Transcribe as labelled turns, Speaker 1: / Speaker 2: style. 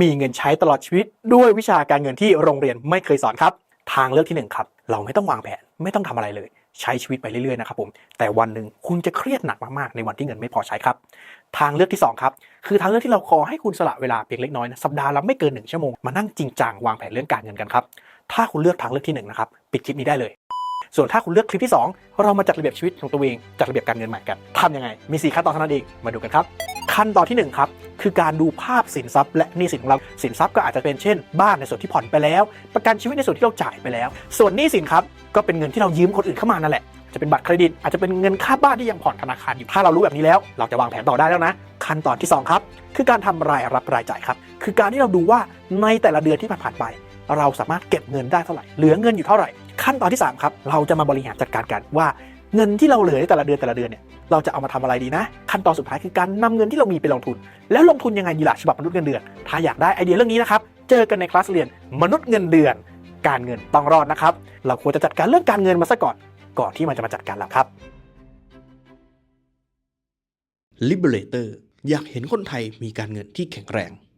Speaker 1: มีเงินใช้ตลอดชีวิต ด้วยวิชาการเงินที่โรงเรียนไม่เคยสอนครับ ทางเลือกที่หนึ่งครับ เราไม่ต้องวางแผนไม่ต้องทำอะไรเลย ใช้ชีวิตไปเรื่อยๆนะครับผมแต่วันหนึ่งคุณจะเครียดหนักมากๆในวันที่เงินไม่พอใช้ครับ ทางเลือกที่สองครับ คือทางเลือกที่เราขอให้คุณสละเวลาเพียงเล็กน้อยนะสัปดาห์ละไม่เกินหนึ่งชั่วโมงมานั่งจริงจังวางแผนเรื่องการเงินกันครับถ้าคุณเลือกทางเลือกที่หนึ่งนะครับปิดคลิปนี้ได้เลยส่วนถ้าคุณเลือกคลิปที่ 2 เรามาจัดระเบียบชีวิตของตัวเอง จัดระเบียบการเงินใหม่กันทำยังไง มี 4 ขั้นตอนเท่านั้นเอง มาดูกันครับ ขั้นตอนที่ 1 ครับ คือการดูภาพสินทรัพย์และหนี้สินของเราสินทรัพย์ก็อาจจะเป็นเช่น บ้านในส่วนที่ผ่อนไปแล้ว ประกันชีวิตในส่วนที่เราจ่ายไปแล้ว ส่วนหนี้สินครับก็เป็นเงินที่เรายืมคนอื่นเข้ามานั่นแหละจะเป็นบัตรเครดิตอาจจะเป็นเงินค่าบ้านที่ยังผ่อนธนาคารอยู่ถ้าเรารู้แบบนี้แล้ว เราจะวางแผนต่อได้แล้วนะ ขั้นตอนที่สองครับ คือการทำรายรับรายจ่ายครับ คือการที่เราดูว่าในแต่ละเดือนที่ผ่านๆไป เราสามารถเก็บเงินได้เท่าไหร่เหลือเงินอยู่เท่าไหร่ ขั้นตอนที่ 3 ครับ เราจะมาบริหารจัดการกันว่าเงินที่เราเหลือในแต่ละเดือนแต่ละเดือนเนี่ย เราจะเอามาทำอะไรดีนะ ขั้นตอนสุดท้ายคือการนำเงินที่เรามีไปลงทุน แล้วลงทุนยังไงดีล่ะฉบับมนุษย์เงินเดือน ถ้าอยากได้ไอเดียเรื่องนี้นะครับ เจอกันในคลาสเรียนมนุษย์เงินเดือน การเงินต้องรอดนะครับ เราควรจะจัดการเรื่องการเงินมาซะก่อน ก่อนที่มันจะมาจัดการเราครับ
Speaker 2: Liberator อยากเห็นคนไทยมีการเงินที่แข็งแรง